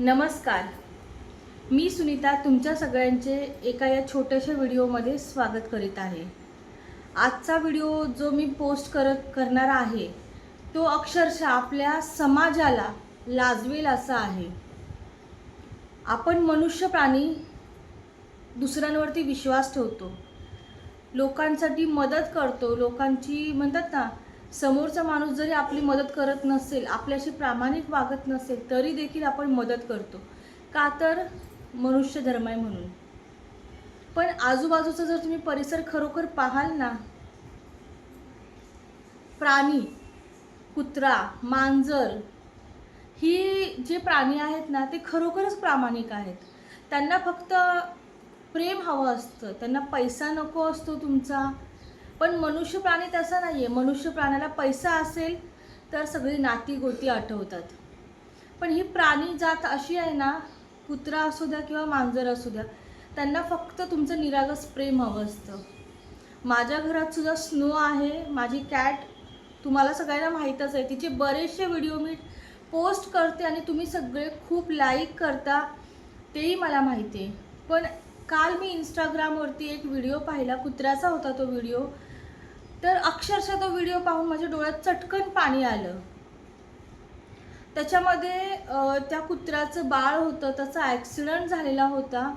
नमस्कार. मी सुनीता तुमच्या सगळ्यांचे एका या छोट्याशा व्हिडिओमध्ये स्वागत करीत आहे. आजचा व्हिडिओ जो मी पोस्ट करत करणार आहे तो अक्षरशः आपल्या समाजाला लाजवेल असा आहे. आपण मनुष्य प्राणी दुसऱ्यांवरती विश्वास ठेवतो. लोकांसाठी मदत करतो. लोकांची म्हणतात ना समोरचा माणूस जरी आपली मदत करत नसेल आपल्याशी प्रामाणिक वागत नसेल तरी देखील आपण मदत करतो. का तर मनुष्य धर्म आहे म्हणून. पण आजूबाजूचा जर तुम्ही परिसर खरोखर पाहाल ना प्राणी कुत्रा मांजर ही जे प्राणी आहेत ना ते खरोखरच प्रामाणिक आहेत. त्यांना फक्त प्रेम हवं असतं त्यांना पैसा नको असतो तुमचा पण मनुष्य प्राणी तसा नाही आहे मनुष्य प्राण्याला पैसा असेल तर सगळी नाती गोती आठवतात. पण ही प्राणी जात अशी आहे ना कुत्रा असू द्या किंवा मांजर असू द्या त्यांना फक्त तुमचं निरागस प्रेम हवं असतं. माझ्या घरात सुद्धा स्नो आहे. माझी कॅट तुम्हाला सगळ्यांना माहीतच आहे. तिचे बरेचसे व्हिडिओ मी पोस्ट करते आणि तुम्ही सगळे खूप लाईक करता तेही मला माहिती आहे. पण काल मी इंस्टाग्रामवरती एक व्हिडिओ पाहिला कुत्र्याचा होता तो व्हिडिओ. तर अक्षरशः तो व्हिडिओ पाहून माझ्या डोळ्यात चटकन पाणी आलं. त्याच्यामध्ये त्या कुत्र्याचं बाळ होतं त्याचा ॲक्सिडंट झालेला होता.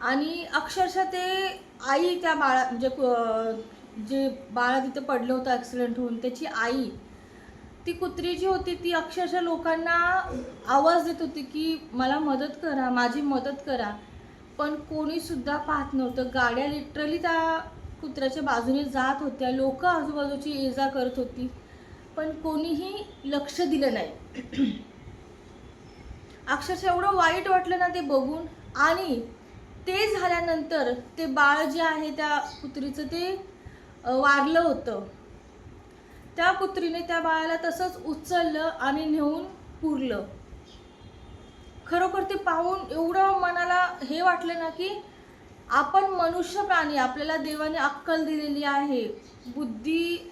आणि अक्षरशः ते आई त्या बाळा म्हणजे जे बाळा तिथं पडलं होतं ॲक्सिडेंट होऊन त्याची आई ती कुत्री जी होती ती अक्षरशः लोकांना आवाज देत होती की मला मदत करा माझी मदत करा. पण कोणीसुद्धा पाहत नव्हतं. गाड्या लिटरली त्या कुत्र्याच्या बाजूने जात होत्या. लोक आजूबाजूची ये जा करत होती. पण कोणीही लक्ष दिलं नाही. अक्षरशः एवढं वाईट वाटलं ना ते बघून. आणि ते झाल्यानंतर ते बाळ जे आहे त्या कुत्रीचं ते वारलं होतं. त्या कुत्रीने त्या बाळाला तसंच उचललं आणि नेऊन पुरलं. खरोखर ते पाहून एवढं मनाला हे वाटलं ना की आपण मनुष्य प्राणी आपल्याला देवाने अक्कल दिलेली आहे. बुद्धीचा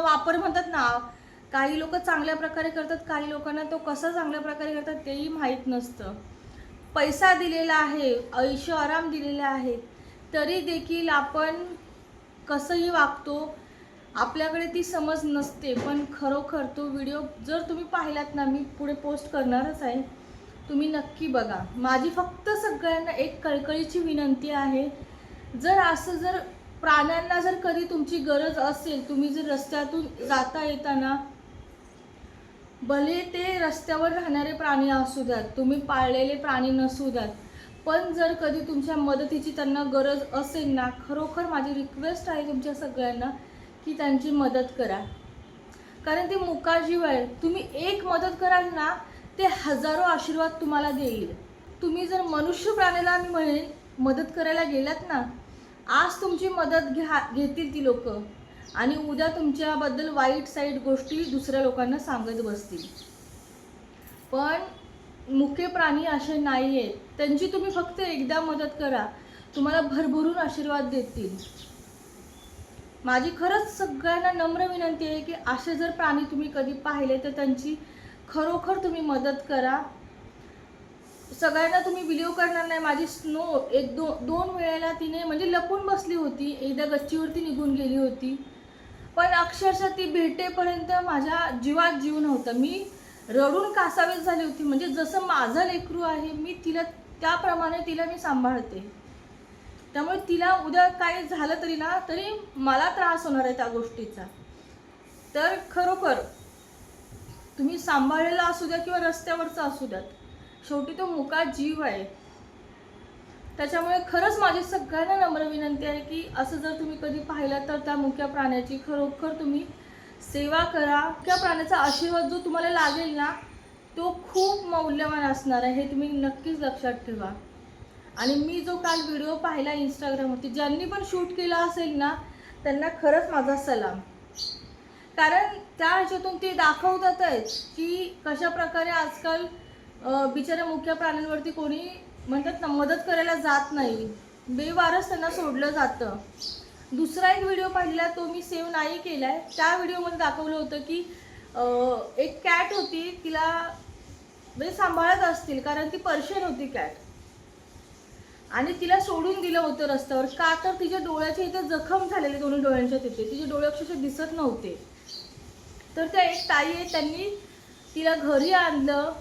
वापर म्हणतात ना काही लोक चांगल्या प्रकारे करतात काही लोकांना तो कसा चांगल्या प्रकारे करतात तेही माहीत नसतं. पैसा दिलेला आहे ऐश आराम दिलेला आहे तरी देखील आपण कसंही वागतो आपल्याकडे ती समज नसते. पण खरोखर तो व्हिडिओ जर तुम्ही पाहिलात ना मी पुढे पोस्ट करणारच आहे. तुम्ही नक्की बघा. माझी फक्त सगळ्यांना एक कळकळीची विनंती आहे. जर असं जर प्राण्यांना जर कधी तुमची गरज असेल तुम्ही जर रस्त्यातून जाता येताना भले ते रस्त्यावर राहणारे प्राणी असू द्यात तुम्ही पाळलेले प्राणी नसू द्यात पण जर कधी तुमच्या मदतीची त्यांना गरज असेल ना खरोखर माझी रिक्वेस्ट आहे तुमच्या सगळ्यांना की त्यांची मदत करा. कारण ते मुकाजीव आहे. तुम्ही एक मदत कराल ना ते हजारो आशीर्वाद तुम्हाला देईल. तुम्ही जर मनुष्य प्राण्याला मी म्हणेन मदत करायला गेलात ना आज तुमची मदत घ्या घेतील ती लोक. आणि उद्या तुमच्याबद्दल वाईट साईट गोष्टी दुसऱ्या लोकांना सांगत बसतील. पण मुख्य प्राणी असे नाही आहेत त्यांची तुम्ही फक्त एकदा मदत करा. तुम्हाला भरभरून आशीर्वाद देतील. माझी खरंच सगळ्यांना नम्र विनंती आहे की असे जर प्राणी तुम्ही कधी पाहिले तर त्यांची खरोखर तुम्ही मदत करा. सगळ्यांना तुम्ही बिलीव करणार नाही. माझी स्नो एक दो दोन वेळेला तिने म्हणजे लपून बसली होती. एकदा गच्चीवरती निघून गेली होती. पण अक्षरशः ती भेटेपर्यंत माझ्या जीवात जीव नव्हता. मी रडून कासावीस झाली होती. म्हणजे जसं माझं लेकरू आहे मी तिला त्याप्रमाणे तिला मी सांभाळते. त्यामुळे तिला उद्या काही झालं तरी ना तरी मला त्रास होणार आहे त्या गोष्टीचा. तर खरोखर तुम्ही सांभाळलेला असू द्या किंवा रस्त्यावरचा असू द्यात. शेवटी तो मुका जीव आहे. त्याच्यामुळे खरंच माझी सगळ्यांना नम्र विनंती आहे की असं जर तुम्ही कधी पाहिलं तर त्या मुक्या प्राण्याची खरोखर तुम्ही सेवा करा. त्या प्राण्याचा आशीर्वाद जो तुम्हाला लागेल ना तो खूप मौल्यवान असणार आहे हे तुम्ही नक्कीच लक्षात ठेवा. आणि मी जो काल व्हिडिओ पाहिला इंस्टाग्रामवरती ज्यांनी पण शूट केला असेल ना त्यांना खरंच माझा सलाम. कारण त्या ह्याच्यातून ते दाखवतातच की कशा प्रकारे आजकाल बिचाऱ्या मुख्य प्राण्यांवरती कोणी म्हणतात ना मदत करायला जात नाही. बेवारस त्यांना सोडलं जातं. दुसरा एक व्हिडिओ पाहिला तो मी सेव्ह नाही केला आहे त्या व्हिडिओमध्ये दाखवलं होतं की एक कॅट होती तिला म्हणजे सांभाळत असतील कारण ती पर्शियन होती कॅट आणि तिला सोडून दिलं होतं रस्त्यावर. का तर तिच्या डोळ्याच्या इथे जखम झालेले दोन्ही डोळ्यांच्या तिथे. तिचे डोळे अक्षरशः दिसत नव्हते. तर त्या एक ताई आहे त्यांनी तिला घरी आणलं.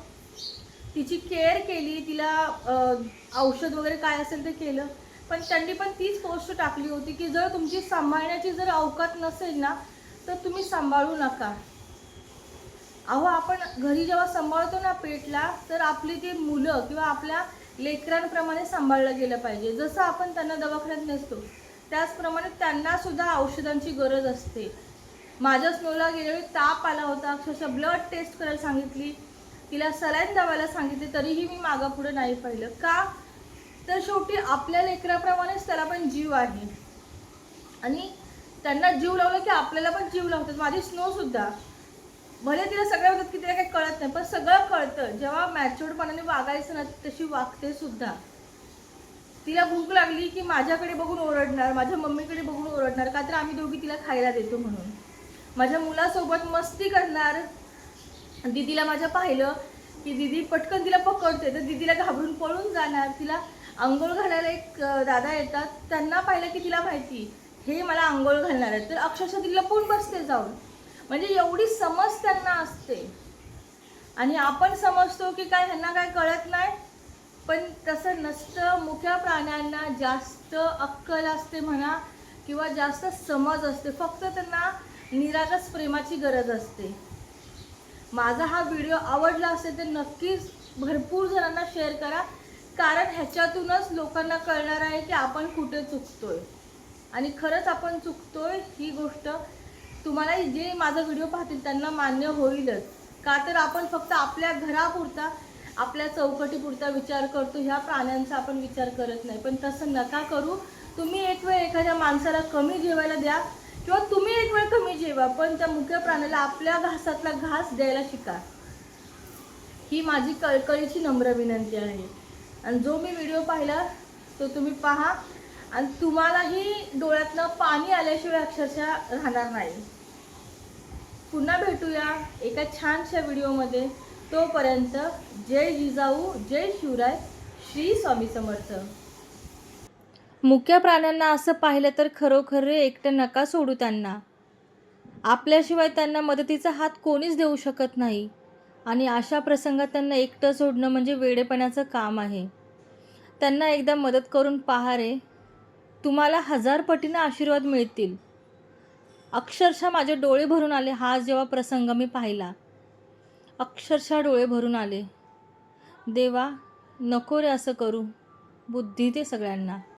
तिची केअर केली तिला औषध वगैरे काय असेल ते केलं. पण त्यांनी पण तीच पोस्ट टाकली होती की जर तुमची सांभाळण्याची जर अवकात नसेल ना तर तुम्ही सांभाळू नका. अहो आपण घरी जेव्हा सांभाळतो ना पेटला तर आपली ती मुलं किंवा आपल्या लेकरांप्रमाणे सांभाळलं गेलं पाहिजे. जसं आपण त्यांना दवाखान्यात नसतो त्याचप्रमाणे त्यांना सुद्धा औषधांची गरज असते. माझ्या स्नोला गेल्यावेळी ताप आला होता. अक्षरशः ब्लड टेस्ट करायला सांगितली. तिला सलाईन दावायला सांगितली तरीही मी मागं पुढे नाही पाहिलं. का? तर शेवटी आपल्या लेकराप्रमाणेच त्याला पण जीव आहे. आणि त्यांना जीव लावला की आपल्याला पण जीव लावतात. माझी स्नोसुद्धा भले तिला सगळं होतात की तिला काही कळत नाही पण सगळं कळतं. जेव्हा मॅच्युअर्डपणाने वागायचं ना तशी वागते सुद्धा. तिला भूक लागली की माझ्याकडे बघून ओरडणार माझ्या मम्मीकडे बघून ओरडणार का तर आम्ही दोघी तिला खायला देतो म्हणून. माझ्या मुलासोबत मस्ती करणार. दिदीला माझ्या पाहिलं की दिदी पटकन तिला पकडते. तर दिदीला घाबरून पळून जाणार. तिला आंघोळ घालायला एक दादा येतात. त्यांना पाहिलं की तिला माहिती. हे मला आंघोळ घालणार आहे तर अक्षरशः तिला लपून बसते जाऊन? म्हणजे एवढी समज त्यांना असते. आणि आपण समजतो की काय ह्यांना काय कळत नाही. पण तसं नसतं. मुख्या प्राण्यांना जास्त अक्कल असते म्हणा किंवा जास्त समज असते. फक्त त्यांना निरागस प्रेमाची गरज असते. माझा हा व्हिडिओ आवडला असेल तर नक्कीच भरपूर जणांना शेअर करा. कारण ह्याच्यातूनच लोकांना कळणार आहे की आपण कुठे चुकतोय. आणि खरंच आपण चुकतोय ही गोष्ट तुम्हाला जे माझा व्हिडिओ पाहतील त्यांना मान्य होईलच. का तर आपण फक्त आपल्या घरापुरता आपल्या चौकटीपुरता विचार करतो ह्या प्राण्यांचा आपण विचार करत नाही. पण तसं नका करू. तुम्ही एक वेळ एखाद्या माणसाला कमी जेवायला द्या. किंवा तुम्ही एक वेळ कमी जेवा पण त्या मुख्य प्राण्याला आपल्या घासातला घास द्यायला शिका. ही माझी कळकळीची नम्र विनंती आहे. आणि जो मी व्हिडिओ पाहिला तो तुम्ही पहा. आणि तुम्हालाही डोळ्यातनं पाणी आल्याशिवाय अक्षरशः राहणार नाही. पुन्हा भेटूया एका छानशा व्हिडिओमध्ये. तोपर्यंत जय जिजाऊ जय शिवराय श्री स्वामी समर्थ. मुक्या प्राण्यांना असं पाहिलं तर खरोखर रे एकटं नका सोडू त्यांना. आपल्याशिवाय त्यांना मदतीचा हात कोणीच देऊ शकत नाही. आणि अशा प्रसंगात त्यांना एकटं सोडणं म्हणजे वेडेपणाचं काम आहे. त्यांना एकदा मदत करून पहा रे तुम्हाला हजार पटीनं आशीर्वाद मिळतील. अक्षरशः माझे डोळे भरून आले हा जेव्हा प्रसंग मी पाहिला. अक्षरशः डोळे भरून आले. देवा नको रे असं करू. बुद्धी ते सगळ्यांना.